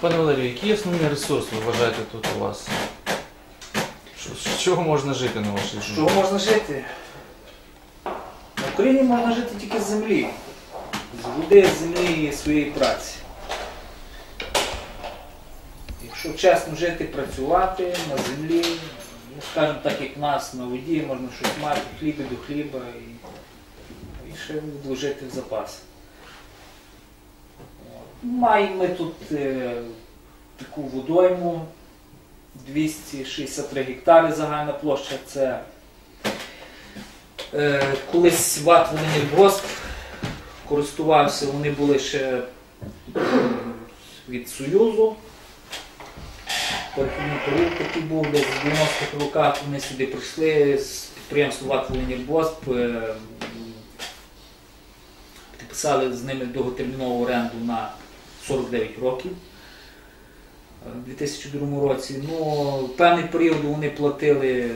Пане Валерію, який основний ресурс ви вважаєте тут у вас? Що- З чого можна жити на вашій З землі? чого можна жити? На Україні можна жити тільки з землі. З води, з землі і своєї праці. Якщо чесно жити, працювати на землі, ну, скажімо так, як нас на воді, можна щось мати, хліби до хліба і, і ще вложити в запас. Маємо ми тут е, таку водойму 263 гектари загальна площа. Це е, колись ВАТ Волиніргосп користувався, вони були ще е, від Союзу. Перехідний такий був, десь в 90-х роках вони сюди прийшли з підприємства ВАТ Волиніргосп. е, Підписали з ними довготермінову оренду на 49 років. Е, У 2002 році. Ну, певний період вони платили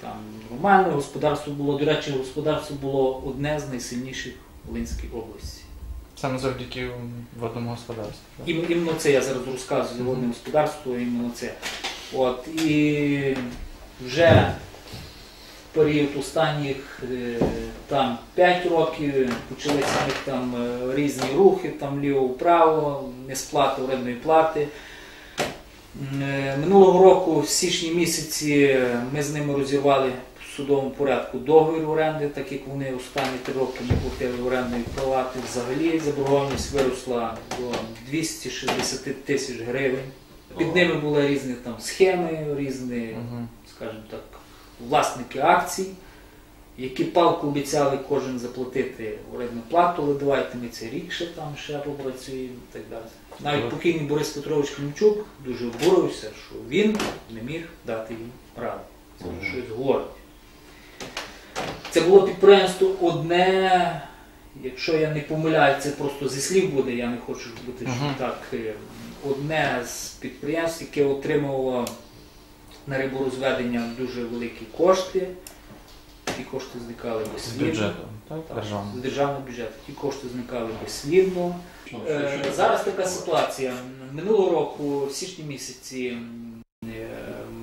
там, нормально, господарство було, до речі, господарство було одне з найсильніших в Волинській області. Саме завдяки водному господарству. Ім- Іменно це я зараз розказую водне господарство, іменно це. От, і вже період останніх е, там 5 років почалися в них там е, різні рухи, там ліво-вправо, несплата орендної плати. Е, Минулого року, в січні місяці, ми з ними розірвали в судовому порядку договір оренди, так як вони останні три роки не платили орендної плати. Взагалі заборгованість виросла до 260 тисяч гривень. Під ними були різні там схеми, різні, скажімо так, власники акцій, які палку обіцяли кожен заплатити орендну плату, але давайте ми цей рік ще там ще попрацюємо і так далі. Навіть покійний Борис Петрович Клімчук дуже обурився, що він не міг дати їм раду. Це вже щось говорить. Це було підприємство одне, якщо я не помиляю, це просто зі слів буде, я не хочу бути що так. е, Одне з підприємств, яке отримувало на риборозведення дуже великі кошти. Ті кошти зникали З безслідно. бюджету, так? Так, Державного. з державного бюджету. Ті кошти зникали безслідно. Е, Зараз така ситуація. Минулого року, в січні місяці, е,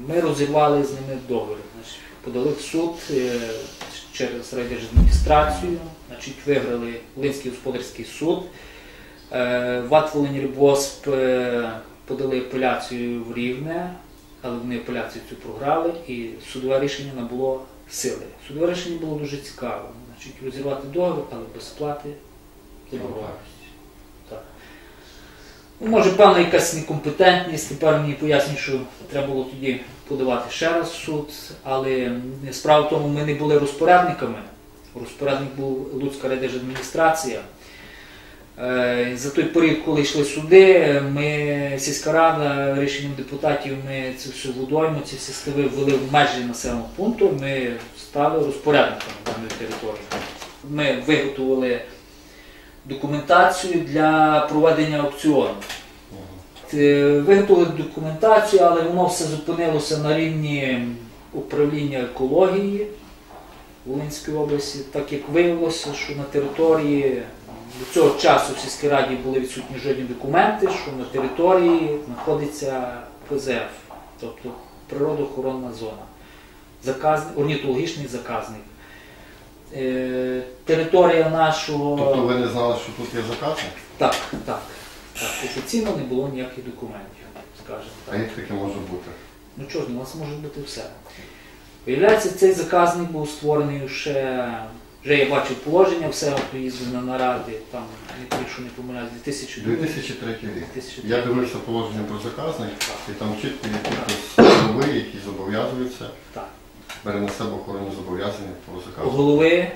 ми розірвали з ними договір. Значить, подали в суд е, через райдержадміністрацію, значить, виграли Волинський господарський суд. Е, ВАТ Волинірбосп е, подали апеляцію в Рівне, але вони апеляцію цю програли, і судове рішення набуло сили. Судове рішення було дуже цікаве. Значить, розірвати договір, але без сплати заборгованості. Ну, може, певна якась некомпетентність, тепер мені пояснюють, що треба було тоді подавати ще раз в суд, але справа в тому, ми не були розпорядниками. Розпорядник був Луцька райдержадміністрація. Е, За той період, коли йшли суди, ми, сільська рада, рішенням депутатів, ми цю всю водойму, ці всі стави ввели в межі населеного пункту, ми стали розпорядниками даної території. Ми виготовили документацію для проведення аукціону. Е, Виготовили документацію, але воно все зупинилося на рівні управління екології Волинської області, так як виявилося, що на території до цього часу в сільській раді були відсутні жодні документи, що на території знаходиться ПЗФ, тобто природоохоронна зона, заказник, орнітологічний заказник. Е, Територія нашого. Тобто ви не знали, що тут є заказник? Так, так. так. Офіційно не було ніяких документів, скажімо А як таке може бути? Ну чого ж, у нас може бути все. Виявляється, цей заказник був створений ще, вже я бачив положення, все от їздив на наради, там, якщо не помиляюсь, 2002 2003 рік. 2003 Я дивився положення про заказник, і там чітко є голови, які зобов'язуються, Так. бере на себе охоронні зобов'язання по заказу Голови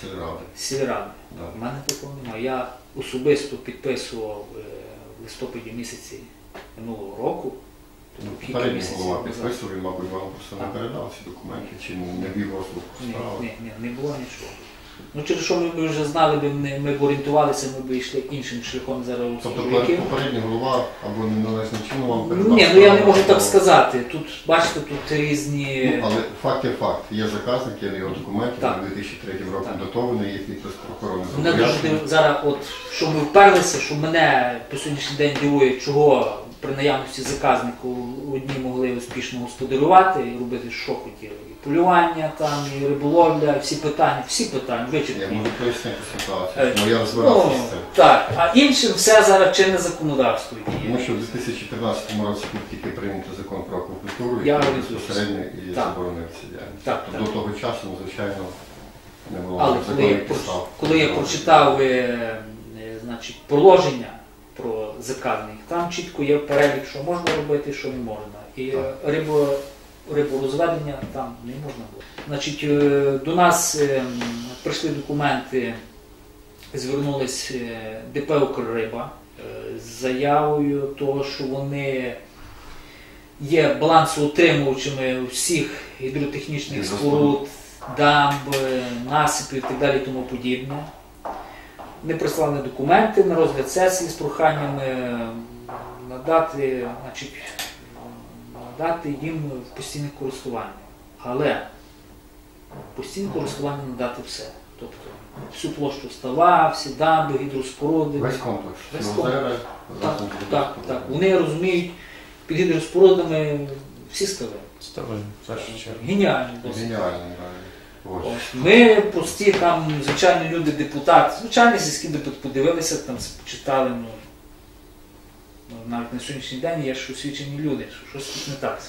сільради. сільради. Да. У мене такого немає. Я особисто підписував е, в листопаді місяці минулого року. Ну, тобто кілька Попередній місяців голова назад. підписував, він, мабуть, вам просто не Так. передав ці документи, чи не вів Ні, справи. ні, ні, не було нічого. Ну через що ми, ми вже знали би, ми, ми б орієнтувалися, ми б йшли іншим шляхом зараз у Тобто споживників. попередній голова або неналежним чином вам передав. Ні, ну я не можу так сказати. Тут, бачите, тут різні. Ну, але факт є факт. Є заказник, є його документи, Так. на 2003 роком Так. датований, є підпис прокурора. Мене дуже див- зараз, от що ми вперлися, що мене по сьогоднішній день дивує, чого при наявності заказнику одні могли успішно господарювати і робити, що хотіли. І полювання там, і риболовля, всі питання, всі питання Я можу пояснити ситуацію, бо я Ну, розбирався з цим. так, а іншим все зараз чинне законодавство Тому що в 2014 році був тільки прийнятий закон про аквакультуру, Я який орієнтуюся. безпосередньо і Так. заборонив ці діяльність. Так, Тобто так. До того часу, ну, звичайно, не було Але коли я, законних підстав. коли я прочитав е, е, значить, положення про заказник, там чітко є перелік, що можна робити, що не можна. І рибо, риборозведення там не можна було. Значить, е, до нас е, прийшли документи, звернулись е, ДП «Укрриба» з заявою того, що вони є балансоутримувачами всіх гідротехнічних споруд, дамб, насипів і так далі тому подібне. Вони прислали документи на розгляд сесії з проханням е, надати, значить, надати їм в постійне користування. Але постійне користування надати все. Тобто всю площу става, всі дамби, гідроспоруди. Весь комплекс. Весь Озера, Так, так, так. Вони розуміють під гідроспорудами всі стави. Ставимо, в першу. Геніально досить. Геніально. Ми прості там звичайні люди, депутати, звичайні сільські депутати подивилися, там почитали. Ну, ну, навіть на сьогоднішній день є ж освічені люди, що щось тут не так.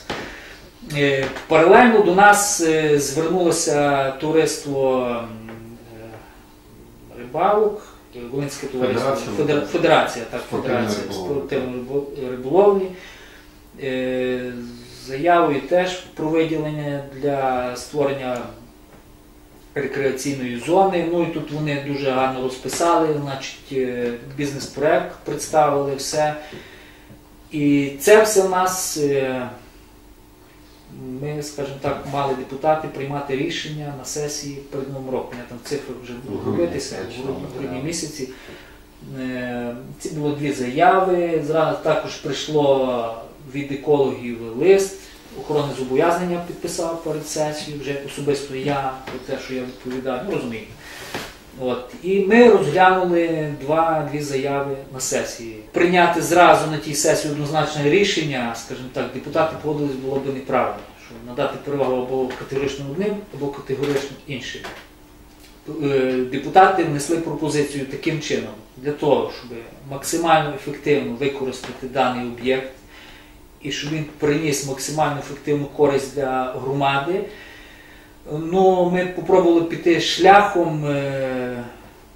Е, Паралельно до нас е, звернулося товариство е, рибалок, Волинське товариство, Федерація. Федерація, так, Федерація спортивної рибо- риболовлі. Заявою теж про виділення для створення рекреаційної зони. Ну і тут вони дуже гарно розписали, значить, е, бізнес-проект представили все. І це все в нас, е, ми, скажімо так, мали депутати приймати рішення на сесії перед новим роком. Я там цифри вже буду робитися в грудні, місяці. Е, Ці було дві заяви. Зразу також прийшло від екологів лист. Охорони зобов'язання підписав перед сесією, вже особисто я про те, що я відповідаю, ну розумію. От. І ми розглянули два, дві заяви на сесії. Прийняти зразу на тій сесії однозначне рішення, скажімо так, депутати погодились було б неправильно, що надати перевагу або категорично одним, або категорично іншим. Е, Депутати внесли пропозицію таким чином, для того, щоб максимально ефективно використати даний об'єкт і щоб він приніс максимально ефективну користь для громади. Ну, ми спробували піти шляхом, е,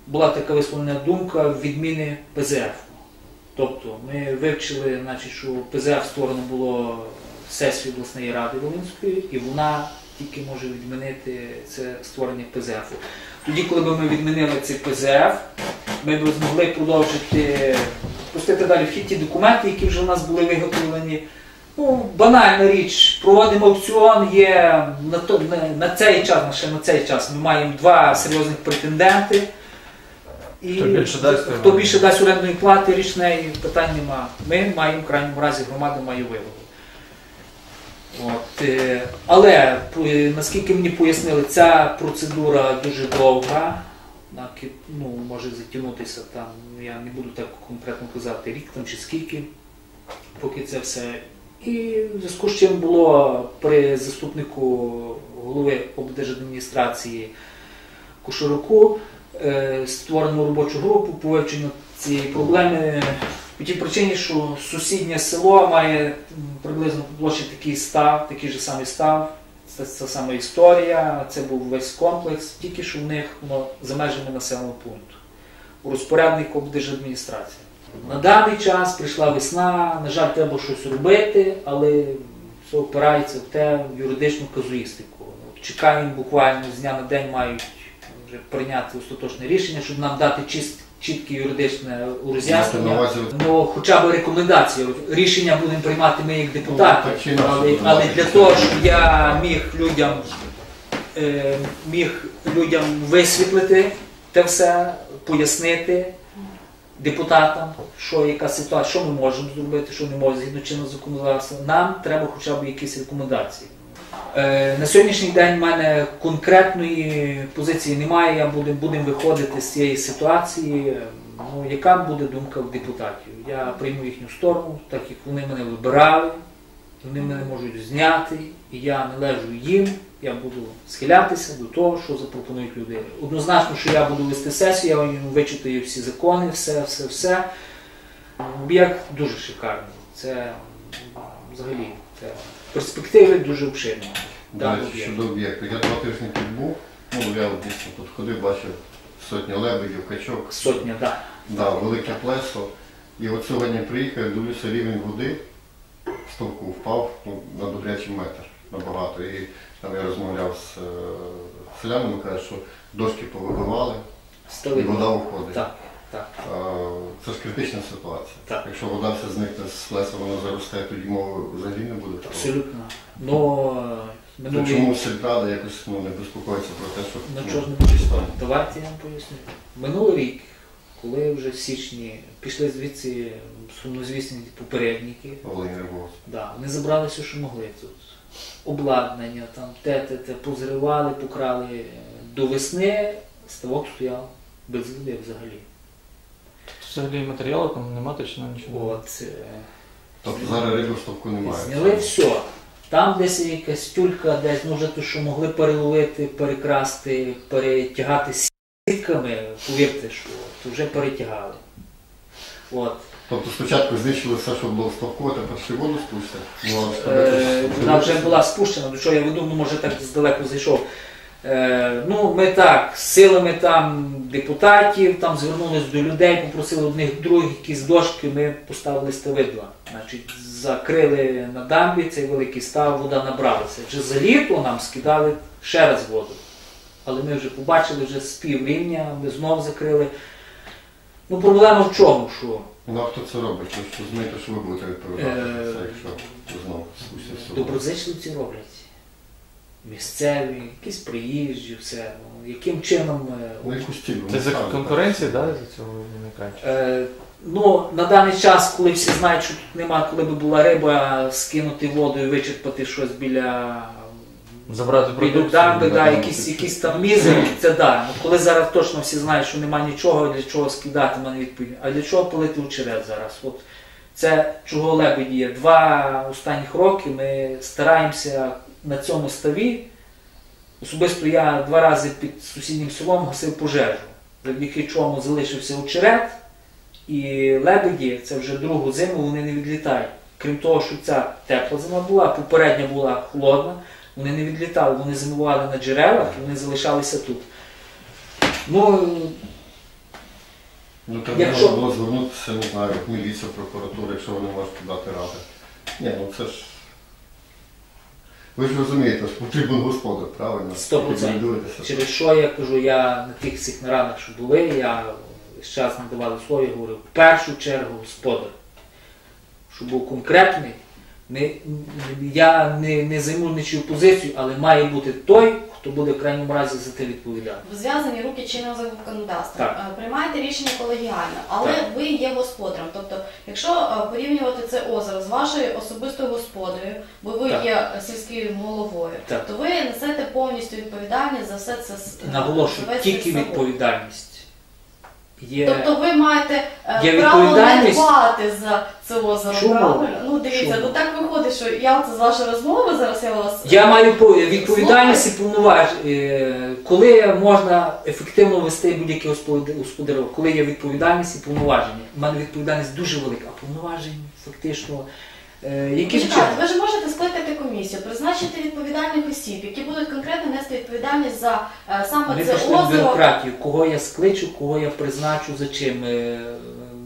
була така висловлена думка відміни ПЗФ. Тобто ми вивчили, значить, що ПЗФ створено було сесію обласної ради Волинської, і вона тільки може відмінити це створення ПЗФ. Тоді, коли б ми відмінили цей ПЗФ, ми змогли продовжити пустити далі в хід ті документи, які вже у нас були виготовлені. Ну, банальна річ, проводимо аукціон, є на, то, на, на цей час, ще на цей час ми маємо два серйозних претенденти. І Хто більше дасть, хто більше дасть орендної плати, річної питань нема. Ми маємо в крайньому разі громада має виводу. От, е, але е, наскільки мені пояснили, ця процедура дуже довга, на ну, може затягнутися там, я не буду так конкретно казати, рік там чи скільки, поки це все. І в зв'язку з чим було при заступнику голови облдержадміністрації Кушуруку е, створено робочу групу по вивченню цієї проблеми по тій причині, що сусіднє село має приблизно площі такий став, такий же самий став. Це, це саме історія, це був весь комплекс, тільки що в них воно за межами населеного пункту. У розпоряднику облдержадміністрації. На даний час прийшла весна, на жаль, треба щось робити, але все опирається в те в юридичну казуїстику. Чекаємо буквально з дня на день мають вже прийняти остаточне рішення, щоб нам дати чіст, чітке юридичне роз'яснення. Ну, хоча б рекомендації. Рішення будемо приймати ми як депутати. Ну, але, але для того, щоб я міг людям е, міг людям висвітлити те все, пояснити депутатам, що яка ситуація, що ми можемо зробити, що не можемо згідно чинного законодавства. Нам треба хоча б якісь рекомендації. Е, на сьогоднішній день в мене конкретної позиції немає. Я будемо будем виходити з цієї ситуації. Ну, яка буде думка в депутатів? Я прийму їхню сторону, так як вони мене вибирали, вони мене можуть зняти, і я належу їм. Я буду схилятися до того, що запропонують люди. Однозначно, що я буду вести сесію, я вичитаю всі закони, все, все, все. Об'єкт дуже шикарний. Це взагалі це перспективи дуже обширні. Щодо об'єкту. Я два тижні тут був, ну я дійсно тут ходив, бачив сотні лебедів, качок. Сотня, так. Да, велике плесо. І от сьогодні приїхав, я дивлюся, рівень води в ставку впав ну, на добрячий метр набагато. І там я розмовляв з е, селянами, кажуть, що дошки повибивали і Стали. вода уходить. Так, так. Це ж критична ситуація. Так. Якщо вода все зникне з плеса, воно заросте, тоді мови взагалі не буде. Абсолютно. Ну, е, То чому сільрада якось ну, не безпокоїться про те, що Ну, ну, буде? чисто? Давайте я вам поясню. Минулий рік, коли вже в січні пішли звідси сумнозвісні попередники, да, вони забрали все, що могли тут. Обладнання, там, те, те, те, позривали, покрали. До весни ставок стояв без води взагалі. Взагалі матеріалу там нема точно нічого. От, е, Тобто зараз в немає. Зняли все. Там десь якась тюлька, десь, ну вже то, що могли переловити, перекрасти, перетягати сітками, повірте, що то вже перетягали. От. Тобто спочатку знищили все, що було в ставку, а тепер ще воду спустять. Ну, а Е, Вона вже була спущена, до чого я веду, ну може так здалеку зайшов. Е, Ну, ми так, силами там депутатів, там звернулись до людей, попросили одних других якісь дошки, ми поставили ставидла. Значить, закрили на дамбі цей великий став, вода набралася. Вже за літо нам скидали ще раз воду. Але ми вже побачили вже з піврівня, ми знов закрили. Ну, проблема в чому? що Ну а хто це робить? Ви що знаєте, що ви будете відповідати Е, це, якщо знову спустять все. Доброзичливці роблять. Місцеві, якісь приїжджі, все. Ну, яким чином. е, Ну якусь ціль. Це за конкуренції, да, за цього виникає? Е, ну, на даний час, коли всі знають, що тут нема, коли би була риба, скинути воду і вичерпати щось біля Забрати продукцію. дамби, да, да, якісь, ну, якісь там мізери, це да. Ну, коли зараз точно всі знають, що нема нічого, для чого скидати, мене відповідь. А для чого полити очерет зараз? От це чого лебеді є. Два останніх роки ми стараємося на цьому ставі. Особисто я два рази під сусіднім селом гасив пожежу, завдяки чому залишився очерет, і лебеді, це вже другу зиму, вони не відлітають. Крім того, що ця тепла зима була, попередня була холодна, вони не відлітали, вони зимували на джерелах і вони залишалися тут. Ну, Ну так Якщо- можна було звернутися, не знаю, в міліцію, прокуратуру, якщо вони можуть дати ради. Ні, ну це ж. Ви ж розумієте, що потрібен господар, правильно? Сто процентів. Через що я кажу, я на тих всіх нарадах, що були, я з час надавав слово, я говорив, в першу чергу господар, щоб був конкретний. Не, я не, не займу нічию позицію, але має бути той, хто буде в крайньому разі за те відповідати. Зв'язані руки чинного законодавства. Так. Е, Приймаєте рішення колегіально, але Так. ви є господарем. Тобто, якщо е, порівнювати це озеро з вашою особистою господою, бо ви Так. є сільською головою, Так. то ви несете повністю відповідальність за все це Наголошую, тільки відповідальність. Є... Тобто ви маєте е, Є право не відповідальність. дбати за це озеро, Чому? правильно? Ну дивіться, Чому? ну так виходить, що я це з вашої розмови зараз я вас Я маю по- відповідальність і повноваження. Коли можна ефективно вести будь-яке господарю- господарювання, коли є відповідальність і повноваження. У мене відповідальність дуже велика, а повноважень фактично. Е, Яким чином? Ви ж можете скликати комісію, призначити відповідальних осіб, які будуть конкретно нести відповідальність за е, саме Ми це пішли в озеро. бюрократію, кого я скличу, кого я призначу, за чим. Е,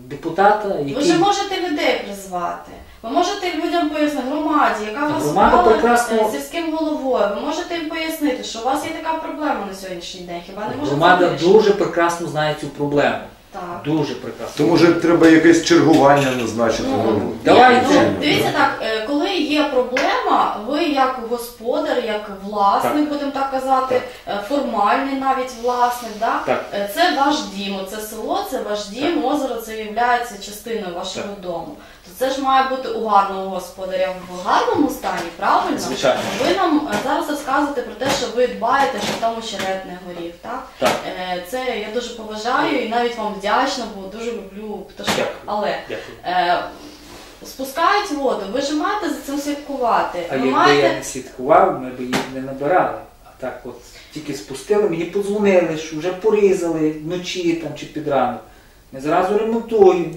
Депутата, Ви який... ж можете людей призвати. Ви можете людям пояснити громаді, яка вас Громада обрала прекрасно- е, сільським головою. Ви можете їм пояснити, що у вас є така проблема на сьогоднішній день. Хіба не можете Громада дуже прекрасно знає цю проблему. Так. Дуже прекрасно. То може треба якесь чергування назначити. Ну, Ну, Давайте. Ну, дивіться так, е, коли є проблема, ви як господар, як власник, будемо так казати, е, формальний навіть власник, да? Так. Е, це ваш дім, це село, це ваш дім, озеро це є частиною вашого дому. Це ж має бути у гарного господаря в гарному стані, правильно? Звичайно. Ви нам е, зараз розказуєте про те, що ви дбаєте, що там очерет не горів, так? Так. Е, Це я дуже поважаю і навіть вам вдячна, бо дуже люблю пташок. Дякую. Але Дякую. Е, спускають воду, ви ж маєте за цим слідкувати. А ви якби маєте... я не слідкував, ми б їх не набирали. А так от тільки спустили, мені подзвонили, що вже порізали вночі там чи під ранок. Ми зразу ремонтуємо.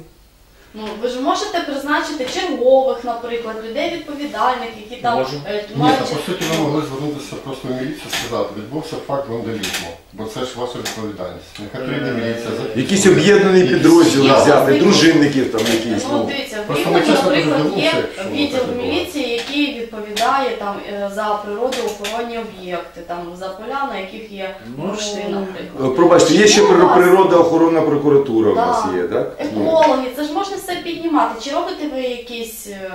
Ну, ви ж можете призначити чергових, наприклад, людей відповідальних, які там Можу. е, Ні, та по суті ви могли звернутися просто в міліцію сказати, відбувся факт вандалізму, бо це ж ваша відповідальність. Нехай прийде міліція. за- Якісь об'єднані підрозділи Я взяти, дружинників там якісь. Ну, Ну. дивіться, в Просто Рівному, ми чесно наприклад, є якщо воно відділ так міліції, який відповідає там е, за природоохоронні об'єкти, там за поля, на яких є Ну, бурштин, Е, наприклад. Пробачте, є ще Ну, при- природоохоронна прокуратура у нас є, так? Ну. Екологи, це ж можна все піднімати. Чи робите ви якісь е,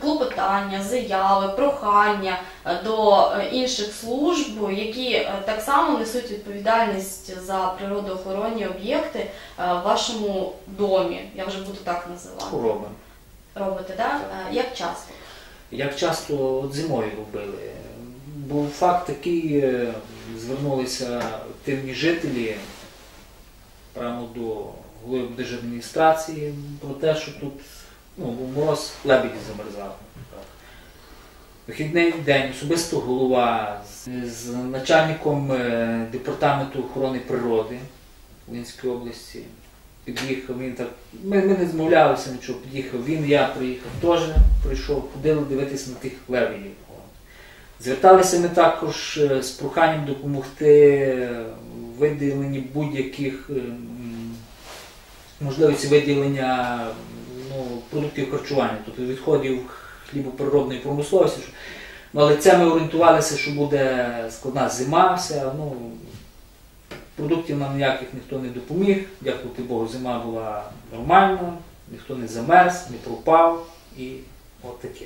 клопотання, заяви, прохання е, до е, інших служб, які так само несуть відповідальність за природоохоронні об'єкти в вашому домі? Я вже буду так називати. Робимо. Робите, так? Е, Як часто? Як часто от зимою робили. Був факт такий, звернулися активні жителі прямо до голови держадміністрації про те, що тут ну, мороз лебеді замерзали. Вихідний день особисто голова з, з начальником е, департаменту охорони природи Волинської області під'їхав, він так. Ми, ми не змовлялися нічого, під'їхав він, я приїхав теж, прийшов, ходили дивитися на тих левіїв. Зверталися ми також е, з проханням допомогти в виділенні будь-яких м, можливості виділення ну, продуктів харчування, тобто відходів хлібопереробної промисловості. Ну, але це ми орієнтувалися, що буде складна зима, все. Ну, продуктів нам ніяких ніхто не допоміг. Дякувати Богу, зима була нормальна, ніхто не замерз, не пропав і от таке.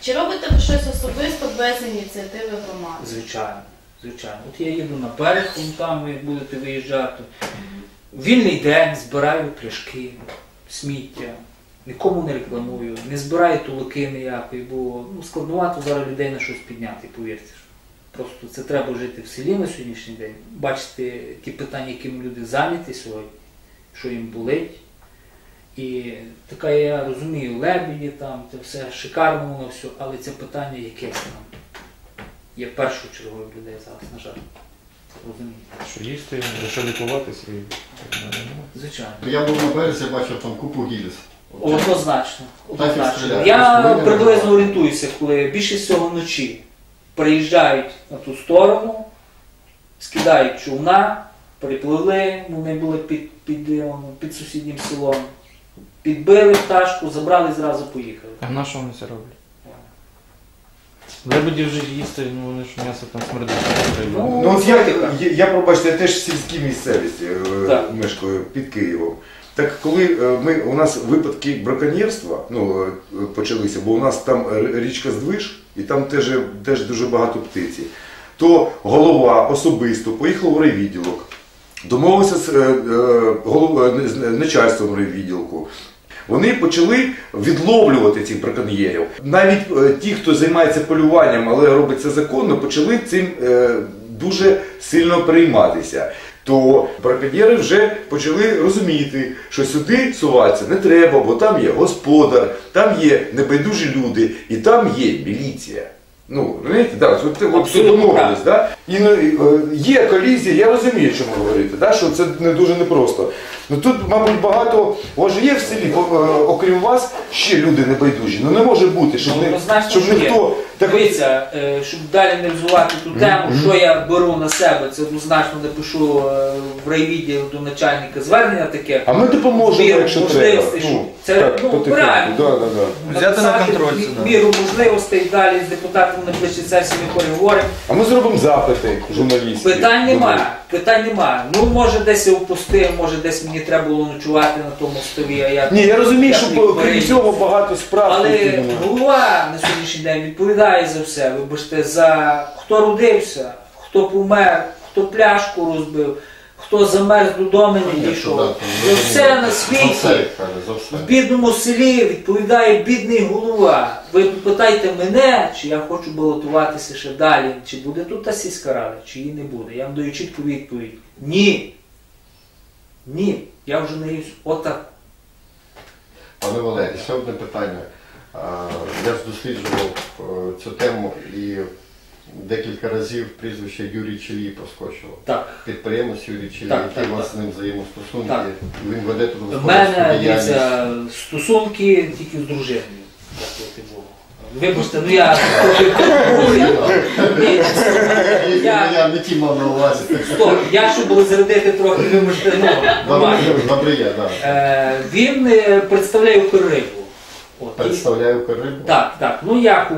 Чи робите ви щось особисто без ініціативи громади? Звичайно, звичайно. От я їду на берег, там ви будете виїжджати. Вільний день збираю пляшки, сміття, нікому не рекламую, не збираю тулаки ніякої, бо ну, складновато зараз людей на щось підняти, повірте. Просто це треба жити в селі на сьогоднішній день, бачити ті питання, якими люди зайняті сьогодні, що їм болить. І така я розумію, лебеді там, це все шикарно воно все, але це питання якесь там є першою чергою людей зараз, на жаль. Розумієте? Що їсти, за що лікуватися і так далі. Звичайно. Я був на березі, бачив там купу гільз. Однозначно. Однозначно. стріляють. Я приблизно орієнтуюся, коли більше всього вночі приїжджають на ту сторону, скидають човна, припливли, вони були під, під, е, під сусіднім селом, підбили пташку, забрали і зразу поїхали. А на що вони це роблять? Лебеді вже їсти, ну вони ж м'ясо там смердить. Ну, Ну от я, я, я пробачте, я теж в сільській місцевості е, Так. мешкаю під Києвом. Так коли е, ми, у нас випадки браконьєрства ну, е, почалися, бо у нас там річка Здвиж, і там теж, теж дуже багато птиці, то голова особисто поїхав у райвідділок, домовився з, е, е, голов- е, з начальством райвідділку. Вони почали відловлювати цих браконьєрів. Навіть е, ті, хто займається полюванням, але робить це законно, почали цим е, дуже сильно прийматися. То браконьєри вже почали розуміти, що сюди суватися не треба, бо там є господар, там є небайдужі люди, і там є міліція. Ну, розумієте, да, от, от, от домовились, да? І ну, е, є колізія, я розумію, чому говорите, да? що це не дуже непросто. Ну тут, мабуть, багато, у вас же є в селі, о- е, окрім вас, ще люди небайдужі. Ну не може бути, щоб, Ну, не, однозначно, щоб ніхто. Так, Дивіться, е, щоб далі не розвивати ту тему, що я беру на себе, це однозначно напишу е, в райвідділ до начальника звернення таке. а ми допоможемо, Міру якщо треба. щоб- це, ну, потихеньку. реально. Да, да, да. Взяти на контроль мі- це, да. Міру можливостей далі з депутатом на плечі сесії ми переговоримо. А ми зробимо запити журналістів. Питань немає. питань немає. Ну, може десь я впустив, може десь мені треба було ночувати на тому столі, а я. Ні, я розумію, що крім цього багато справ. Але ну, голова на сьогоднішній день відповідає за все. Вибачте, за хто родився, хто помер, хто пляшку розбив, хто замерз додому не дійшов. За все на світі. В бідному селі відповідає бідний голова. Ви питайте мене, чи я хочу балотуватися ще далі, чи буде тут та сільська рада, чи її не буде. Я вам даю чітку відповідь. Ні. Ні. Я вже не їсть. Отак. Пане Валерій, ще одне питання. Я досліджував е, цю тему і декілька разів прізвище Юрій Челій проскочило. Так. Підприємець Юрій Челій, Так, який так, у вас так. з ним взаємостосунки. Так. Він веде тут господарську мене дивіться, стосунки тільки з дружиною. Дякувати Богу. Вибачте, ну я. Ні, Я, я- я не ті мав на увазі. Стоп, я щоб було зарядити трохи, вибачте, ну. Добре, добре є, так. Е, Він е, представляє Укррибу. От, Представляю Карибу. Так, так. Ну як у.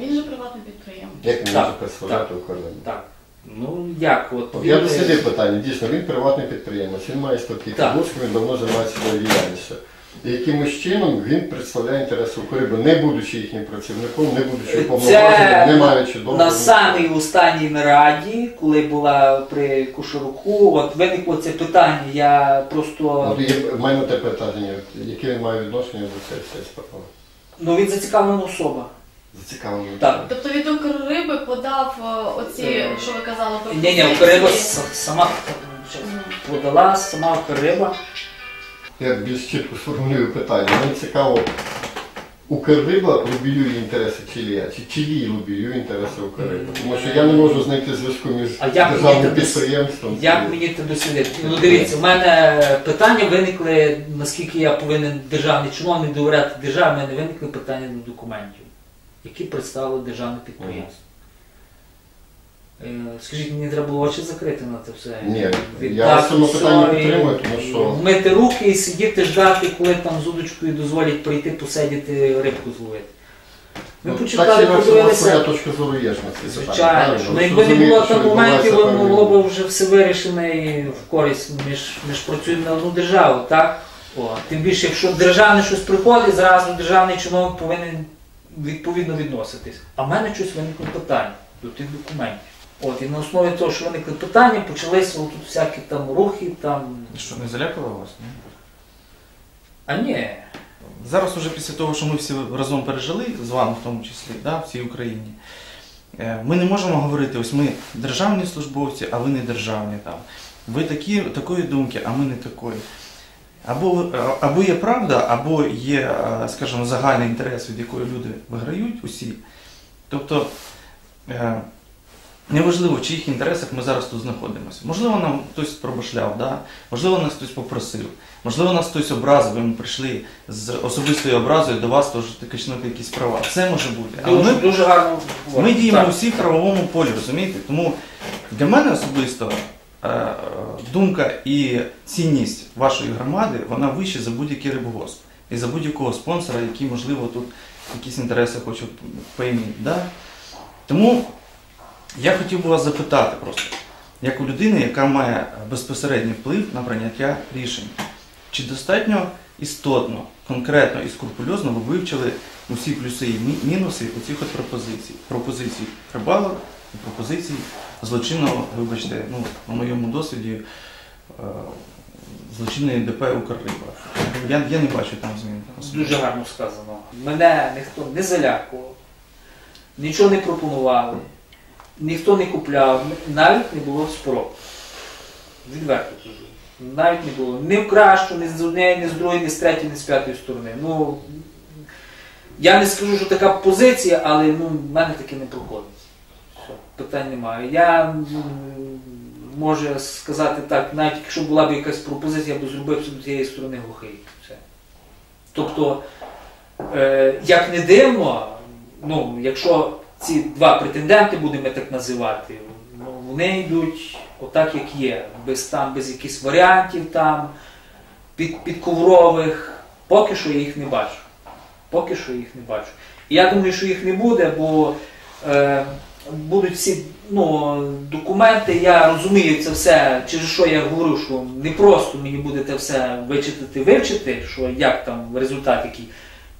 Він же приватний підприємець. Як він Так, може представляти Карибу? Так. Ну як, от. От він- Я дослідив питання. Дійсно, він приватний підприємець, він має ставки Так. Кабурську, він давно займається своєю діяльністю. І якимось чином він представляє інтереси Укриби, не будучи їхнім працівником, не будучи уповноваженим, не маючи договору. на самій останній нараді, коли була при Кушаруку, от виникло це питання. Я просто. От є, в мене те питання, яке він має відношення до цієї всієї справи? Ну він зацікавлена особа. Зацікавлений. Так. Тобто від Укрриби подав е, оці, що ви казали, про Ні, ні, Укрриба с- сама подала, сама Укрриба. Я більш чітко сформулюю питання. Мені цікаво, Укрриба лобіює інтереси Чилія, чи Чилій лобіює інтереси Укрриби? Тому що я не можу знайти зв'язку між А як мені державним підприємством. Як і- мені це дослідити? Ну дивіться, у мене питання виникли, наскільки я повинен державний чиновник довіряти державі, у мене виникли питання до документів, які представили державне підприємство. Е, Скажіть, мені треба було очі закрити на це все. Ні, я Віддати цьому і підтримую, тому що Мити руки і сидіти ждати, коли там з удочкою дозволять прийти посидіти рибку зловити. Ми ну, почитали, так вас подивилися. точка зору є ж на ці. Звичайно, що ну, якби не було там моментів, було б вже все вирішено і в користь. Ми ж, ми ж працюємо на одну державу, так? О, тим більше, якщо державне щось приходить, зразу державний чиновник повинен відповідно відноситись. А в мене щось виникло питання до тих документів. От, і на основі того, що виникли питання, почалися тут всякі там рухи, там. Що, не залякало вас? Ні? А ні, Зараз, уже після того, що ми всі разом пережили, з вами в тому числі, да, в цій Україні, е, ми не можемо говорити, ось ми державні службовці, а ви не державні там. Ви такі, такої думки, а ми не такої. Або, або є правда, або є, е, скажімо, загальний інтерес, від якої люди виграють усі. Тобто, е, неважливо, в чиїх інтересах ми зараз тут знаходимося. Можливо, нам хтось пробашляв, да? можливо, нас хтось попросив. Можливо, нас хтось образив, і ми прийшли з особистою образою до вас, теж качнути якісь права. Це може бути. Але дуже, ми, дуже гарно. ми діємо Так. всі в правовому полі, розумієте? Тому для мене особисто е, думка і цінність вашої громади, вона вища за будь-який рибогосп. І за будь-якого спонсора, який, можливо, тут якісь інтереси хоче поіміти. Да? Тому я хотів би вас запитати просто, як у людини, яка має безпосередній вплив на прийняття рішень, чи достатньо істотно, конкретно і скрупульозно ви вивчили усі плюси і мінуси оцих от пропозицій? Пропозицій рибалок і пропозицій злочинного, вибачте, ну, на моєму досвіді, е, злочинної ДП Укрриба. Я, я не бачу там змін. Дуже гарно сказано. Мене ніхто не залякував, нічого не пропонували, ніхто не купляв, навіть не було спроб. Відверто кажу. Навіть не було. Ні в кращу, ні з однієї, ні з другої, ні з третьої, ні з п'ятої сторони. Ну, я не скажу, що така позиція, але ну, в мене таке не проходить. Все, питань немає. Я можу сказати так, навіть якщо була б якась пропозиція, я б зробив з цієї сторони глухий. Все. Тобто, е, як не дивно, ну, якщо ці два претенденти, будемо так називати, ну, вони йдуть отак, як є, без, там, без якихось варіантів там, під, підковрових. Поки що я їх не бачу. Поки що їх не бачу. І я думаю, що їх не буде, бо е, будуть всі ну, документи, я розумію це все, через що я говорю, що не просто мені буде це все вичитати, вивчити, що як там результат який,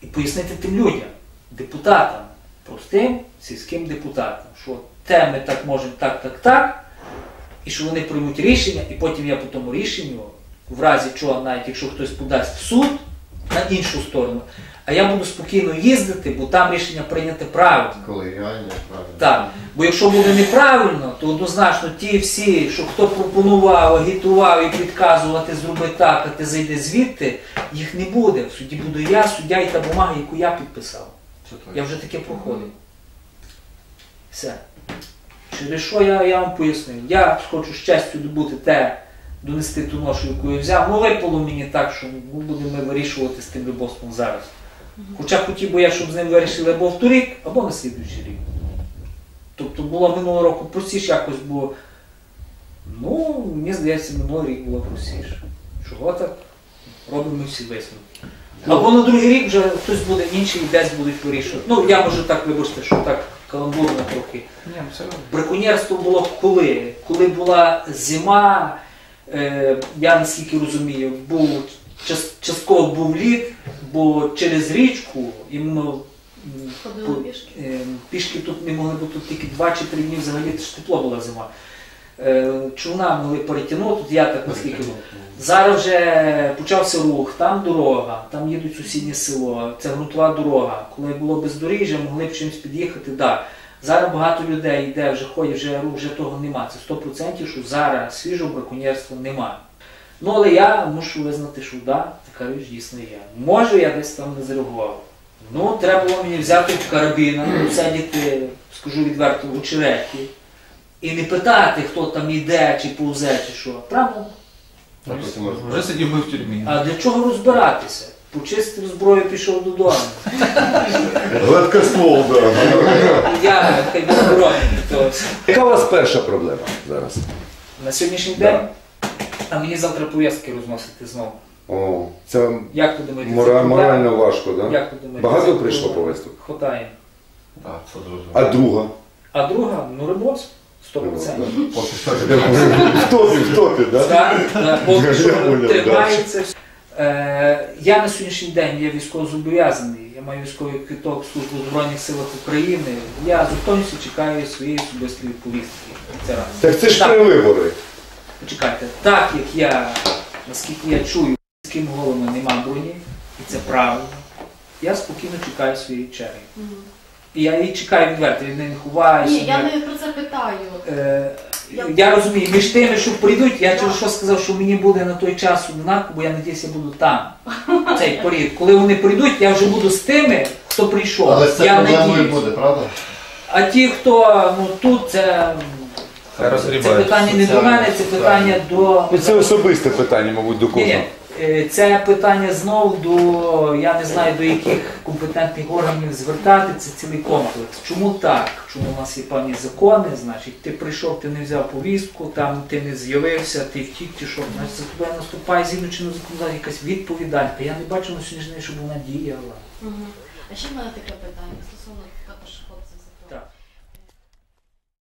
і пояснити тим людям, депутатам, простим сільським депутатам, що те ми так можемо так, так, так, і що вони приймуть рішення, і потім я по тому рішенню, в разі чого, навіть якщо хтось подасть в суд на іншу сторону, а я буду спокійно їздити, бо там рішення прийняте правильно. Колегіальне, правильно. Так, бо якщо буде неправильно, то однозначно ті всі, що хто пропонував, агітував і підказувати, зроби так, а ти зайди звідти, їх не буде. В суді буду я, суддя і та бумага, яку я підписав. Це. Я вже таке проходив. Все. Через що я, я вам пояснив? Я хочу з честю добути те, донести ту ношу, яку я взяв. Ну випало мені так, що ну, будемо вирішувати з тим любовством зараз. Хоча хотів би я, щоб з ним вирішили або в торік, або на слідуючий рік. Тобто було минулого року простіше якось, бо ну, мені здається, минулий рік було простіше. Чого так? Робимо всі висновки. Або на другий рік вже хтось буде інший і десь будуть вирішувати. Ну, я можу так вибачте, що так каламбурно трохи. Браконьєрство було коли? Коли була зима, е, я наскільки розумію, був час- частково був лід, бо через річку іменно по- пішки. е, пішки тут не могли, тут тільки 2 чи 3 дні взагалі ж тепло була зима. Е, човна могли перетягнути, я так наскільки. Зараз вже почався рух, там дорога, там їдуть сусіднє село, це грунтова дорога. Коли було бездоріжжя, могли б чимось під'їхати. Да. Зараз багато людей йде, вже ходять, вже рух, вже того нема. Це 100%, що зараз свіжого браконьєрства немає. Ну, але я мушу визнати, що да, така річ дійсно є. Може, я десь там не зреагував. Ну, треба було мені взяти карабіна, сидіти, скажу відверто, в очереті. І не питати, хто там йде, чи повзе, чи що. Правда? А потім. Вже сидів би в тюрмі. А для чого розбиратися? Почистив зброю, пішов додому. Гладкоствол, да. Я хай безборонний. То Яка у вас перша проблема зараз? на сьогоднішній Да. день, а мені завтра пов'язки розносити знову. О, це Як ви думаєте, це мора- проблема? морально важко, так? Да? Як ви думаєте, Багато прийшло проблема? повесток? Хватає. Так, це зрозуміло. А друга? А друга, ну ремонт, 100%. Поки що В топі, так? Так, тримається. Е, я на сьогоднішній день є військовозобов'язаний. Я маю військовий квиток служби в Збройних силах України. Я з готовністю чекаю своєї особистої повістки. Це. Так це ж Так. при вибори. Почекайте, так як я, наскільки я чую, з ким головами нема броні, і це правильно, я спокійно чекаю своєї черги. І я її чекаю відверто, я не ховаюся. Ні, я не про це питаю. Е, Я- я розумію, між тими, що прийдуть, я через що сказав, що мені буде на той час однаково, бо я надіюсь, я буду там. Цей період. Коли вони прийдуть, я вже буду з тими, хто прийшов. Але це я проблемою надіюсь. буде, правда? А ті, хто ну тут, це, це питання не до мене, це питання до. Ну, Це особисте питання, мабуть, до кожного. ні. Е, Це питання знову до, я не знаю, до яких компетентних органів звертати, це цілий комплекс. Чому так? Чому у нас є певні закони, значить, ти прийшов, ти не взяв повістку, там ти не з'явився, ти втік, чи що, значить, за тебе наступає згідно чинного законодавства якась відповідальність. Я не бачу на сьогоднішній день, щоб вона діяла. Мгм. А ще в мене таке питання стосовно